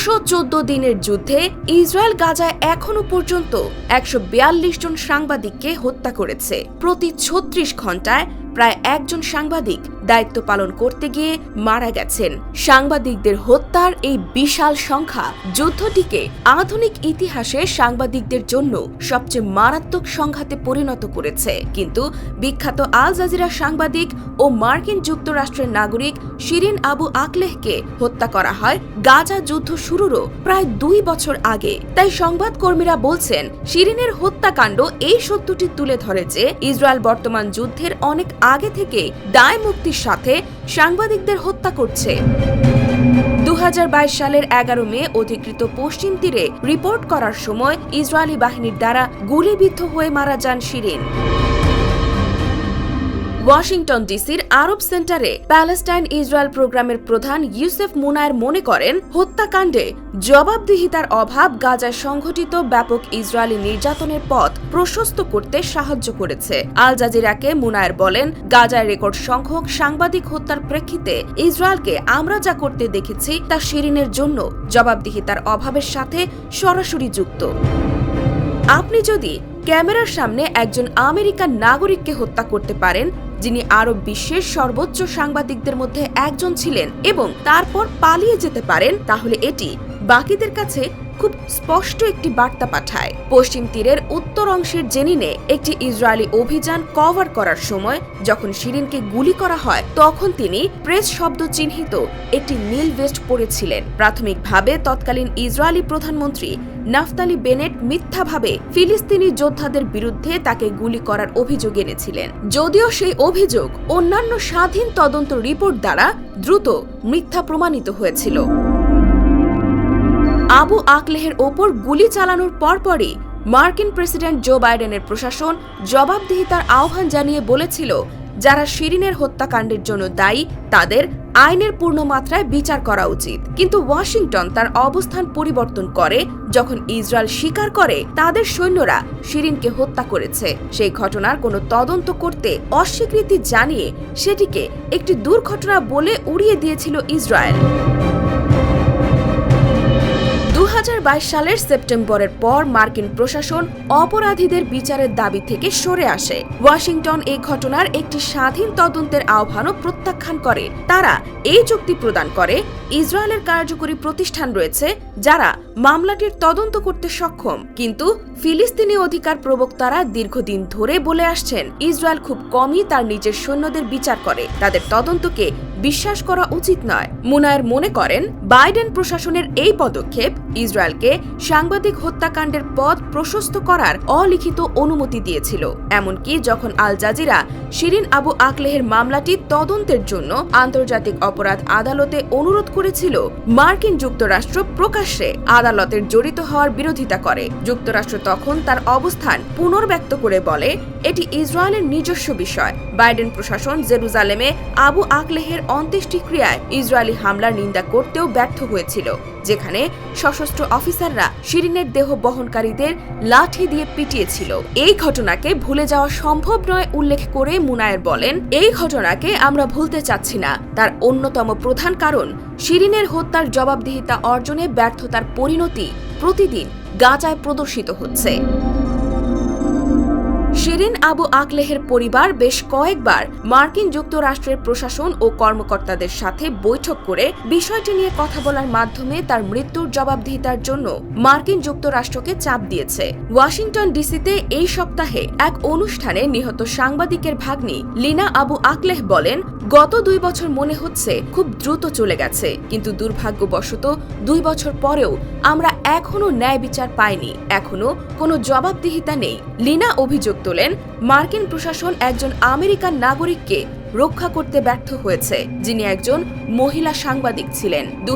দুশো চোদ্দ দিনের যুদ্ধে ইসরায়েল গাজায় এখনও পর্যন্ত একশো বিয়াল্লিশ জন সাংবাদিককে হত্যা করেছে। প্রতি ছত্রিশ ঘন্টায় প্রায় একজন সাংবাদিক দায়িত্ব পালন করতে গিয়ে মারা গেছেন। সাংবাদিকদের হত্যার এই বিশাল সংখ্যা যুদ্ধটিকে আধুনিক ইতিহাসে সাংবাদিকদের জন্য সবচেয়ে মারাত্মক সংঘাতে পরিণত করেছে। কিন্তু বিখ্যাত আল জাজিরা সাংবাদিক ও মার্কিন যুক্তরাষ্ট্রের নাগরিক শিরিন আবু আকলেহকে হত্যা করা হয় গাজা যুদ্ধ শুরুরও প্রায় দুই বছর আগে। তাই সংবাদকর্মীরা বলছেন, শিরিনের হত্যাকাণ্ড এই সত্যটি তুলে ধরে যে ইসরায়েল বর্তমান যুদ্ধের অনেক আগে থেকে দায় মুক্তির সাথে সাংবাদিকদের হত্যা করছে। দু হাজার বাইশ সালের এগারো মে অধিকৃত পশ্চিম তীরে রিপোর্ট করার সময় ইসরায়েলি বাহিনীর দ্বারা গুলিবিদ্ধ হয়ে মারা যান শিরিন। ওয়াশিংটন ডিসির আরব সেন্টারে প্যালেস্টাইন ইসরায়েল প্রোগ্রামের প্রধান ইউসেফ মুনায়ের মনে করেন, হত্যাকাণ্ডে জবাবদিহিতার অভাব গাজায় সংঘটিত ব্যাপক ইসরায়েলি নির্যাতনের পথ প্রশস্ত করতে সাহায্য করেছে। আল জাজিরাকে মুনায়ের বলেন, গাজায় রেকর্ড সংখ্যক সাংবাদিক হত্যার প্রেক্ষিতে ইসরায়েলকে আমরা যা করতে দেখেছি তা শিরিনের জন্য জবাবদিহিতার অভাবের সাথে সরাসরি যুক্ত। আপনি যদি ক্যামেরার সামনে একজন আমেরিকান নাগরিককে হত্যা করতে পারেন, যিনি আরব বিশ্বের সর্বোচ্চ সাংবাদিকদের মধ্যে একজন ছিলেন এবং তারপর পালিয়ে যেতে পারেন, তাহলে এটি বাকিদের কাছে খুব স্পষ্ট একটি বার্তা পাঠায়। পশ্চিম তীরের উত্তর অংশের জেনিনে একটি ইসরায়েলি অভিযান কভার করার সময় যখন শিরিনকে গুলি করা হয়, তখন তিনি প্রেস শব্দ চিহ্নিত একটি নীল ভেস্ট পরেছিলেন। প্রাথমিকভাবে তৎকালীন ইসরায়েলি প্রধানমন্ত্রী নাফতালি বেনেট মিথ্যাভাবে ফিলিস্তিনি যোদ্ধাদের বিরুদ্ধে তাকে গুলি করার অভিযোগ এনেছিলেন। যদিও সেই অভিযোগ অন্যান্য স্বাধীন তদন্ত রিপোর্ট দ্বারা দ্রুত মিথ্যা প্রমাণিত হয়েছিল। আবু আকলেহের ওপর গুলি চালানোর পরপরই মার্কিন প্রেসিডেন্ট জো বাইডেনের প্রশাসন জবাবদিহিতার আহ্বান জানিয়ে বলেছিল, যারা শিরিনের হত্যাকাণ্ডের জন্য দায়ী, তাদের আইনের পূর্ণ মাত্রায় বিচার করা উচিত। কিন্তু ওয়াশিংটন তার অবস্থান পরিবর্তন করে, যখন ইসরায়েল স্বীকার করে, তাদের সৈন্যরা শিরিনকে হত্যা করেছে। সেই ঘটনার কোনো তদন্ত করতে অস্বীকৃতি জানিয়ে সেটিকে একটি দুর্ঘটনা বলে উড়িয়ে দিয়েছিল ইসরায়েল। সালের সেপ্টেম্বরের পর মার্কিন প্রশাসন অপরাধীদের বিচারের দাবি থেকে সরে আসে। ওয়াশিংটন এই ঘটনার একটি স্বাধীন তদন্তের আহ্বানও প্রত্যাখ্যান করে। তারা এই চুক্তি প্রদান করে, ইসরায়েলের কার্যকরী প্রতিষ্ঠান রয়েছে যারা মামলাটির তদন্ত করতে সক্ষম। কিন্তু ফিলিস্তিনি অধিকার প্রবক্তারা দীর্ঘদিন ধরে বলে আসছেন, ইসরায়েল খুব কমই তার নিজের সৈন্যদের বিচার করে। তাদের তদন্তকে বিশ্বাস করা উচিত নয়। মুনায়ের মনে করেন, বাইডেন প্রশাসনের এই পদক্ষেপ ইসরায়েলকে সাংবাদিক হত্যাকাণ্ডের পথ প্রশস্ত করার অলিখিত অনুমতি দিয়েছিল। এমনকি যখন আল জাজিরা শিরিন আবু আকলেহের মামলাটি তদন্তের জন্য আন্তর্জাতিক অপরাধ আদালতে অনুরোধ করেছিল, মার্কিন যুক্তরাষ্ট্র প্রকাশ্যে আদালতের জড়িত হওয়ার বিরোধিতা করে। যুক্তরাষ্ট্র তখন তার অবস্থান পুনর্ব্যক্ত করে বলে, এটি ইসরায়েলের নিজস্ব বিষয়। বাইডেন প্রশাসন জেরুজালেমে আবু আকলেহের অন্ত্যেষ্টিক্রিয়ায় ইসরায়েলি হামলার নিন্দা করতেও ব্যর্থ হয়েছিল, যেখানে সশস্ত্র অফিসাররা শিরিনের দেহ বহনকারীদের লাঠি দিয়ে পিটিয়েছিল। এই ঘটনাকে ভুলে যাওয়া সম্ভব নয় উল্লেখ করে মুনায়ের বলেন, এই ঘটনাকে আমরা ভুলতে চাচ্ছি না। তার অন্যতম প্রধান কারণ, শিরিনের হত্যার জবাবদিহিতা অর্জনে ব্যর্থতার পরিণতি প্রতিদিন গাজায় প্রদর্শিত হচ্ছে। শিরিন আবু আকলেহের পরিবার বেশ কয়েকবার মার্কিন যুক্তরাষ্ট্রের প্রশাসন ও কর্মকর্তাদের সাথে বৈঠক করে বিষয়টি নিয়ে কথা বলার মাধ্যমে তার মৃত্যুর জবাবদিহিতার জন্য মার্কিন যুক্তরাষ্ট্রকে চাপ দিয়েছে। ওয়াশিংটন ডিসিতে এই সপ্তাহে এক অনুষ্ঠানে নিহত সাংবাদিকের ভাগ্নি লিনা আবু আকলেহ বলেন, গত দুই বছর মনে হচ্ছে খুব দ্রুত চলে গেছে, কিন্তু দুর্ভাগ্যবশত দুই বছর পরেও আমরা এখনও ন্যায় বিচার পাইনি। এখনও কোনো জবাবদিহিতা নেই। লিনা অভিযোগ তোলেন, মার্কিন প্রশাসন একজন আমেরিকান নাগরিককে রক্ষা করতে ব্যর্থ হয়েছে, যিনি একজন মহিলা সাংবাদিক ছিলেন। দু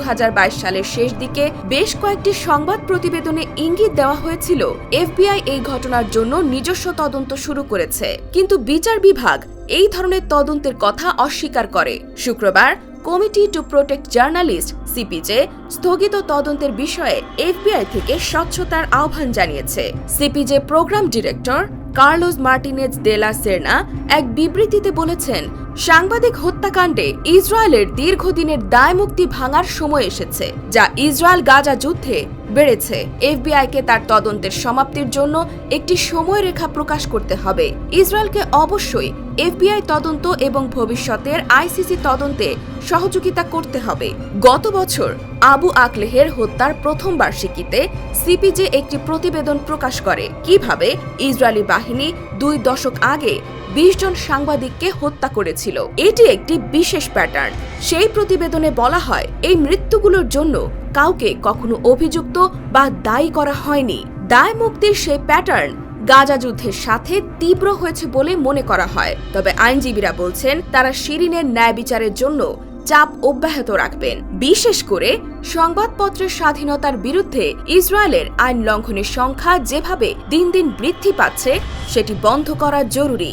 সালের শেষ দিকে বেশ কয়েকটি সংবাদ প্রতিবেদনে ইঙ্গিত দেওয়া হয়েছিল, এফবিআই এই ঘটনার জন্য নিজস্ব তদন্ত শুরু করেছে। কিন্তু বিচার বিভাগ এই ধরনের তদন্তের কথা অস্বীকার করে। শুক্রবার committee to protect journalist CPJ স্থগিত তদন্তের বিষয়ে এফবিআই থেকে স্বচ্ছতার আহ্বান জানিয়েছে। CPJ programme director Carlos Martinez de la Serna এক বিবৃতিতে বলেছেন, সাংবাদিক হত্যাকাণ্ডে ইসরায়েলের দীর্ঘদিনের দায়মুক্তি ভাঙার সময় এসেছে, যা ইসরায়েল গাজা যুদ্ধে বেড়েছে। এফবিআইকে তার তদন্তের সমাপ্তির জন্য একটি সময়রেখা প্রকাশ করতে হবে। ইসরায়েলকে অবশ্যই এফবিআই তদন্ত এবং ভবিষ্যতের আইসিসি তদন্তে সহযোগিতা করতে হবে। গত বছর আবু আকলেহের হত্যার প্রথম বার্ষিকীতে সিপিজে একটি প্রতিবেদন প্রকাশ করে। কীভাবে? ইসরায়েলি বাহিনী দুই দশক আগে বিশ জন সাংবাদিককে হত্যা করেছিল। এটি একটি বিশেষ প্যাটার্ন। সেই প্রতিবেদনে বলা হয়, এই মৃত্যুগুলোর জন্য কাউকে কখনো অভিযুক্ত বা দায়ী করা হয়নি। দায় মুক্তির সেই প্যাটার্ন গাজা যুদ্ধের সাথে তীব্র হয়েছে বলে মনে করা হয়। তবে আইনজীবীরা বলছেন, তারা শিরিনের ন্যায় বিচারের জন্য চাপ অব্যাহত রাখবেন। বিশেষ করে সংবাদপত্রের স্বাধীনতার বিরুদ্ধে ইসরায়েলের আইন লঙ্ঘনের সংখ্যা যেভাবে দিন দিন বৃদ্ধি পাচ্ছে, সেটি বন্ধ করা জরুরি।